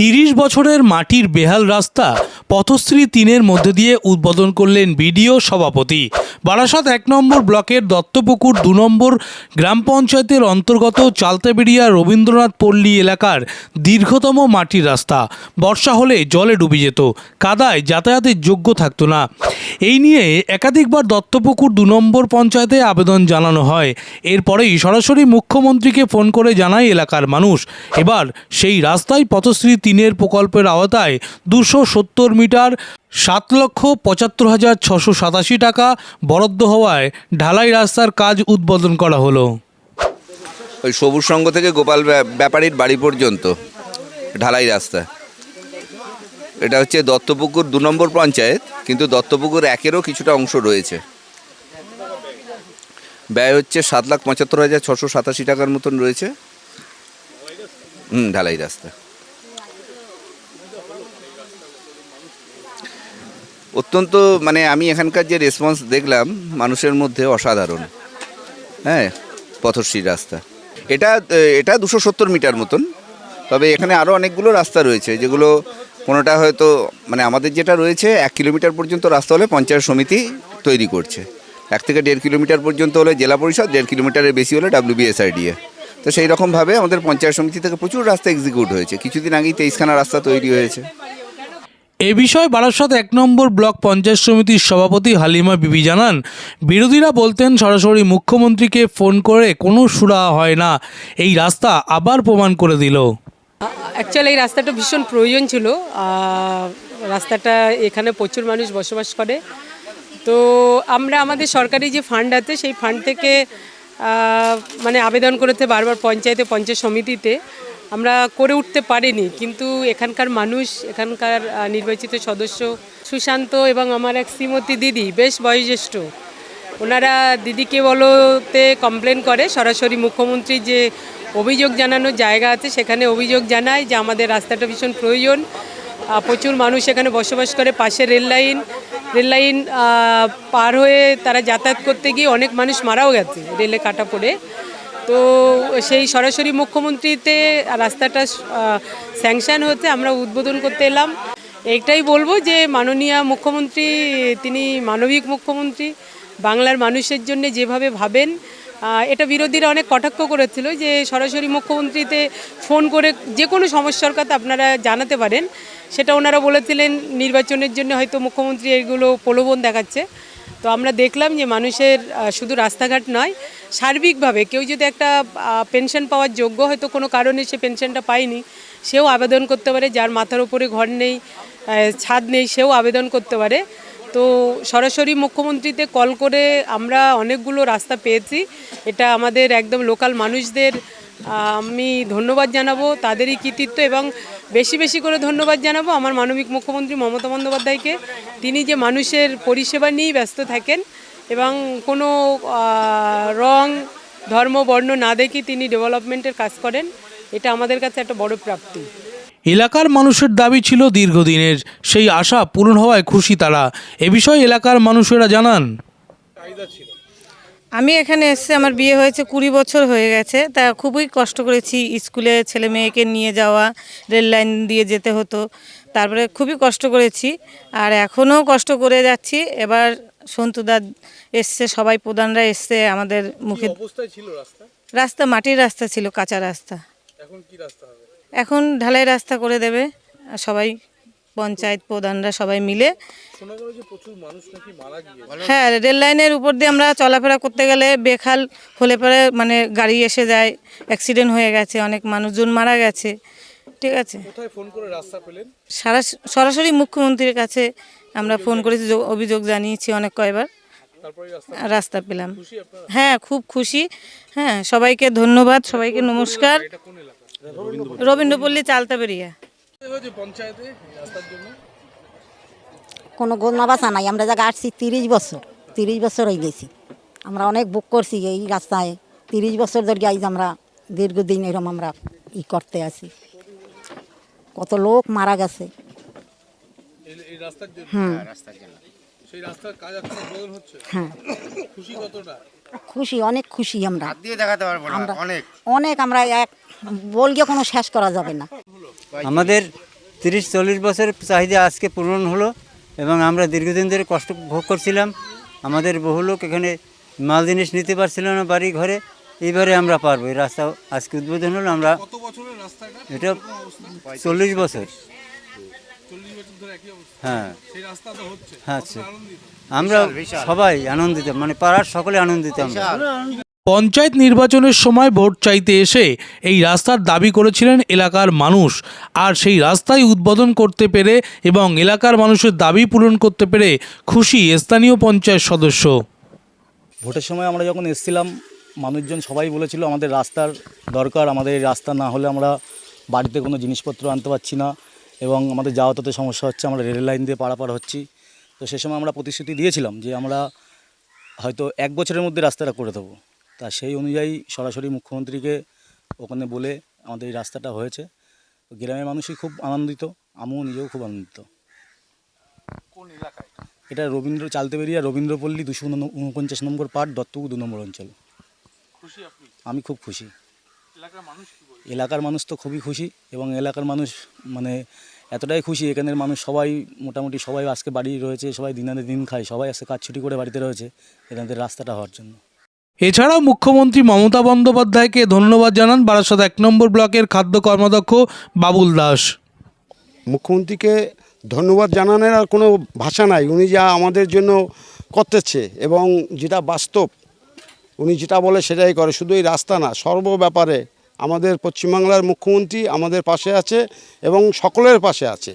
তিরিশ বছরের মাটির বেহাল রাস্তা পথশ্রী তিনের মধ্যে দিয়ে উদ্বোধন করলেন বিডিও সভাপতি। বারাসাত এক নম্বর ব্লকের দত্তপুকুর দু নম্বর গ্রাম পঞ্চায়েতের অন্তর্গত চালতাবেড়িয়া রবীন্দ্রনাথ পল্লী এলাকার দীর্ঘতম মাটির রাস্তা। বর্ষা হলে জলে ডুবে যেত, কাদায় যাতায়াতের যোগ্য থাকতো না। এই নিয়ে একাধিকবার দত্তপুকুর দু নম্বর পঞ্চায়েতে আবেদন জানানো হয়। এরপরেই সরাসরি মুখ্যমন্ত্রীকে ফোন করে জানায় এলাকার মানুষ। এবার সেই রাস্তায় পথশ্রী তিনের প্রকল্পের আওতায় দুশো সত্তর মিটার সাত লক্ষ পঁচাত্তর হাজার ছশো সাতাশি টাকা বরাদ্দ হওয়ায় ঢালাই রাস্তার কাজ উদ্বোধন করা হলো। ওই সবুজ সংঘ থেকে গোপাল ব্যা- ব্যাপারীর বাড়ি পর্যন্ত ঢালাই রাস্তা। এটা হচ্ছে দত্তপুকুর দু নম্বর পঞ্চায়েত, কিন্তু দত্তপুকুর একেরও কিছুটা অংশ রয়েছে। ব্যয় হচ্ছে সাত লাখ পঁচাত্তর হাজার ছশো সাতাশি টাকার মতন রয়েছে। হুম, ঢালাই রাস্তা। অত্যন্ত মানে আমি এখানকার যে রেসপন্স দেখলাম, মানুষের মধ্যে অসাধারণ। হ্যাঁ পথশ্রী রাস্তা। এটা এটা দুশো সত্তর মিটার মতন, তবে এখানে আরও অনেকগুলো রাস্তা রয়েছে, যেগুলো কোনোটা হয়তো মানে আমাদের যেটা রয়েছে, এক কিলোমিটার পর্যন্ত রাস্তা হলে পঞ্চায়েত সমিতি তৈরি করছে। এক থেকে দেড় কিলোমিটার পর্যন্ত হলে জেলা পরিষদ, দেড় কিলোমিটারের বেশি হলে ডাব্লিউবিএসআইডিএ তো সেই রকমভাবে আমাদের পঞ্চায়েত সমিতি থেকে প্রচুর রাস্তা এক্সিকিউট হয়েছে। কিছুদিন আগেই তেইশখানা রাস্তা তৈরি হয়েছে। এ বিষয়ে বারাসাত এক নম্বর ব্লক পঞ্চায়েত সমিতির সভাপতি হালিমা বিবি জানান, বিরোধীরা বলতেন সরাসরি মুখ্যমন্ত্রীকে ফোন করে কোনো সুরা হয় না, এই রাস্তা আবার প্রমাণ করে দিল। অ্যাকচুয়ালি এই রাস্তাটা ভীষণ প্রয়োজন ছিল। রাস্তাটা এখানে প্রচুর মানুষ বসবাস করে। তো আমরা আমাদের সরকারি যে ফান্ড আছে, সেই ফান্ড থেকে মানে আবেদন করেছে বারবার পঞ্চায়েতে, পঞ্চায়েত সমিতিতে। আমরা করে উঠতে পারিনি। কিন্তু এখানকার মানুষ, এখানকার নির্বাচিত সদস্য সুশান্ত এবং আমার এক শ্রীমতী দিদি, বেশ বয়োজ্যেষ্ঠ। ওনারা দিদিকে বলোতে কমপ্লেন করে, সরাসরি মুখ্যমন্ত্রী যে অভিযোগ জানানোর জায়গা আছে সেখানে অভিযোগ জানায় যে আমাদের রাস্তাটা ভীষণ প্রয়োজন। প্রচুর মানুষ এখানে বসবাস করে, পাশে রেল লাইন। রেল লাইন পার হয়ে তারা যাতায়াত করতে গিয়ে অনেক মানুষ মারাও গেছে রেলে কাটা পড়ে। তো সেই সরাসরি মুখ্যমন্ত্রীতে রাস্তাটা স্যাংশন হতে আমরা উদ্বোধন করতে এলাম। এইটাই বলব যে মাননীয় মুখ্যমন্ত্রী, তিনি মানবিক মুখ্যমন্ত্রী, বাংলার মানুষের জন্য যেভাবে ভাবেন এটা বিরোধীরা অনেক কটাক্ষ করেছিল যে সরাসরি মুখ্যমন্ত্রীতে ফোন করে যে কোনো সমস্যার কথা আপনারা জানাতে পারেন। সেটা ওনারা বলেছিলেন, নির্বাচনের জন্য হয়তো মুখ্যমন্ত্রী এগুলো প্রলোভন দেখাচ্ছে। তো আমরা দেখলাম যে মানুষের শুধু রাস্তাঘাট নয়, সার্বিকভাবে কেউ যদি একটা পেনশন পাওয়ার যোগ্য হয়তো কোনো কারণে সে পেনশনটা পায়নি, সেও আবেদন করতে পারে, যার মাথার উপরে ঘর নেই ছাদ নেই, সেও আবেদন করতে পারে। তো সরাসরি মুখ্যমন্ত্রীতে কল করে আমরা অনেকগুলো রাস্তা পেয়েছি। এটা আমাদের একদম লোকাল মানুষদের আমি ধন্যবাদ জানাব তাদেরই কৃতিত্ব এবং বেশি বেশি করে ধন্যবাদ জানাব আমার মানবিক মুখ্যমন্ত্রী মমতা বন্দ্যোপাধ্যায়কে। তিনি যে মানুষের পরিষেবা নিয়েই ব্যস্ত থাকেন এবং কোনো আহ, রং ধর্ম বর্ণ না দেখে তিনি ডেভেলপমেন্টের কাজ করেন এটা আমাদের কাছে একটা বড় প্রাপ্তি। এলাকার মানুষের দাবি ছিল দীর্ঘদিনের সেই আশা পূরণ হওয়ায় খুশি তারা। এ বিষয়ে এলাকার মানুষেরা জানান। আমি এখানে এসে আমার বিয়ে হয়েছে কুড়ি বছর হয়ে গেছে। তা খুবই কষ্ট করেছি স্কুলে ছেলে মেয়েকে নিয়ে যাওয়া রেল লাইন দিয়ে যেতে হতো। তারপরে খুবই কষ্ট করেছি। আর এখনও কষ্ট করে যাচ্ছি। এবার সন্তুদা এসছে সবাই প্রধানরা এসছে আমাদের মুখে। রাস্তা? মাটির রাস্তা ছিল কাঁচা রাস্তা। এখন ঢালাই রাস্তা করে দেবে। সবাই পঞ্চায়েত প্রধানরা সবাই মিলে। হ্যাঁ রেল লাইনের উপর দিয়ে আমরা চলাফেরা করতে গেলে বেখাল হলে পরে মানে গাড়ি এসে যায় অ্যাক্সিডেন্ট হয়ে গেছে অনেক মানুষজন মারা গেছে। ঠিক আছে? সারা সরাসরি মুখ্যমন্ত্রীর কাছে আমরা ফোন করেছি অভিযোগ জানিয়েছি অনেক কয়বার। রাস্তা পেলাম। হ্যাঁ খুব খুশি। হ্যাঁ সবাইকে ধন্যবাদ সবাইকে নমস্কার। রবীন্দ্রপল্লী চালতা বেরিয়া কোনো গোলমা বাসা নাই আমরা জায়গা আসছি তিরিশ বছর তিরিশ বছর হয়ে গেছি। আমরা অনেক বুক করছি এই রাস্তায় তিরিশ বছর ধরে আইজ আমরা দীর্ঘদিন এরম আমরা ই করতে আছি। কত লোক মারা গেছে। হুম। হ্যাঁ খুশি অনেক খুশি আমরা। দিয়ে দেখাতে পারব না আমরা অনেক। অনেক আমরা এক বলগে কোনো শেষ করা যাবে না। আমাদের তিরিশ চল্লিশ বছর চাহিদা আজকে পূরণ হলো এবং আমরা দীর্ঘদিন ধরে কষ্ট ভোগ করছিলাম। আমাদের বহু লোক এখানে মাল জিনিস নিতে পারছিল না বাড়ি ঘরে। এইবারে আমরা পারব। এই রাস্তা আজকে উদ্বোধন হলো আমরা এটা চল্লিশ বছর। হ্যাঁ। হ্যাঁ আচ্ছা। আমরা সবাই আনন্দিত মানে পাড়ার সকলে আনন্দিত আমরা। পঞ্চায়েত নির্বাচনের সময় ভোট চাইতে এসে এই রাস্তার দাবি করেছিলেন এলাকার মানুষ। আর সেই রাস্তায় উদ্বোধন করতে পেরে এবং এলাকার মানুষের দাবি পূরণ করতে পেরে খুশি স্থানীয় পঞ্চায়েত সদস্য। ভোটের সময় আমরা যখন এসেছিলাম, মানুষজন সবাই বলেছিল আমাদের রাস্তার দরকার, আমাদের এই রাস্তা না হলে আমরা বাড়িতে কোনো জিনিসপত্র আনতে পারছি না এবং আমাদের যাওয়াতে সমস্যা হচ্ছে, আমরা রেল লাইন দিয়ে পারাপার হচ্ছি। তো সে সময় আমরা প্রতিশ্রুতি দিয়েছিলাম যে আমরা হয়তো এক বছরের মধ্যে রাস্তাটা করে দেবো। তা সেই অনুযায়ী সরাসরি মুখ্যমন্ত্রীকে ওখানে বলে আমাদের এই রাস্তাটা হয়েছে। তো গ্রামের মানুষই খুব আনন্দিত আমিও নিজেও খুব আনন্দিত। এটা? রবীন্দ্র চালতে বেরিয়ে রবীন্দ্রপল্লী দুশো উনপঞ্চাশ নম্বর পার্ট দত্তপুর দু নম্বর অঞ্চল। আমি খুব খুশি। এলাকার মানুষ তো খুবই খুশি এবং এলাকার মানুষ মানে এতটাই খুশি। এখানের মানুষ সবাই মোটামুটি সবাই আজকে বাড়ি রয়েছে সবাই দিনানে দিন খায় সবাই আজকে কাজ ছুটি করে বাড়িতে রয়েছে এখানদের রাস্তাটা হওয়ার জন্য। এছাড়াও মুখ্যমন্ত্রী মমতা বন্দ্যোপাধ্যায়কে ধন্যবাদ জানান বারাসাত এক নম্বর ব্লকের খাদ্য কর্মাধ্যক্ষ বাবুল দাস। মুখ্যমন্ত্রীকে ধন্যবাদ জানানোর আর কোনো ভাষা নাই। উনি যা আমাদের জন্য করতেছে এবং যেটা বাস্তব, উনি যেটা বলে সেটাই করে। শুধু এই রাস্তা না সর্ব ব্যাপারে আমাদের পশ্চিমবাংলার মুখ্যমন্ত্রী আমাদের পাশে আছে এবং সকলের পাশে আছে।